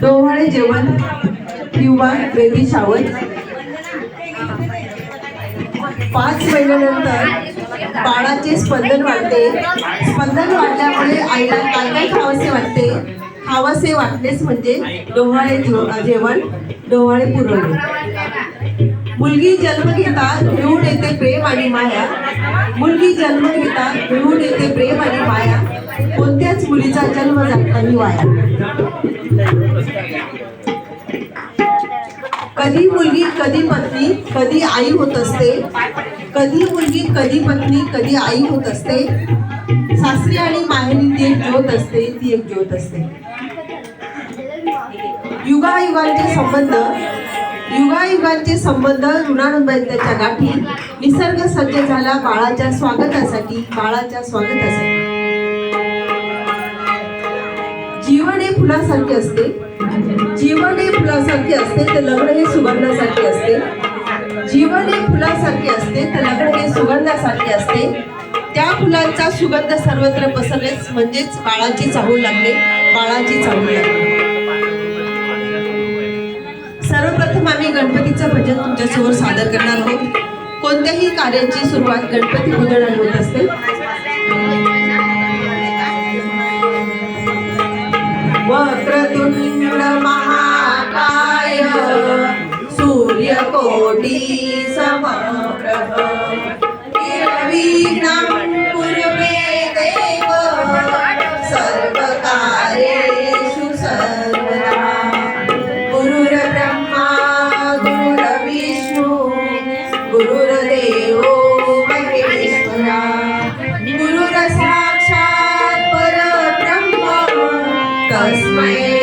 डोहाळे जेवण किंवा baby shower. पाच महिन्यानंतर बाळाचे स्पंदन वाढते. स्पंदन वाढल्यामुळे आईला काय काय खावंसे वाटते? खावसे वाटलेच म्हणजे डोहाळे जेवण डोहाळे पुरवणे. मुलगी जन्म घेता घेऊन येते प्रेम आणि माया. मुलगी जन्म घेता घेऊन येते प्रेम आणि माया. मुलीचा जन्म जाताही वाया कधी मुलगी कधी पत्नी कधी आई होत असते कधी मुलगी कधी पत्नी कधी आई होत असते सासरी आणि माहेरी ती एक ज्योत असते ती एक ज्योत असते. युगायुगांचे संबंध युगायुगांचे संबंध ऋणानुबंधाच्या गाठी निसर्ग सज्ज झाला बाळाच्या स्वागतासाठी बाळाच्या स्वागतासाठी. फुलासारखे असते. जीवन हे फुलासारखे असते. तर लग्न हे सुगंधासारखे असते. जीवन हे फुलासारखे असते. तर लग्न हे सुगंधासारखे असते. त्या फुलांचा सुगंध सर्वत्र पसरलेच म्हणजेच बाळाची चाहूल लागले बाळाची चाहूल लागले सर्वप्रथम आम्ही गणपतीचं भजन तुमच्यासमोर सादर करणार आहोत. कोणत्याही कार्याची सुरुवात गणपती पूजनाने वक्रतुंड महाकाय। सूर्यकोटी समप्रभ। निर्विघ्नं because my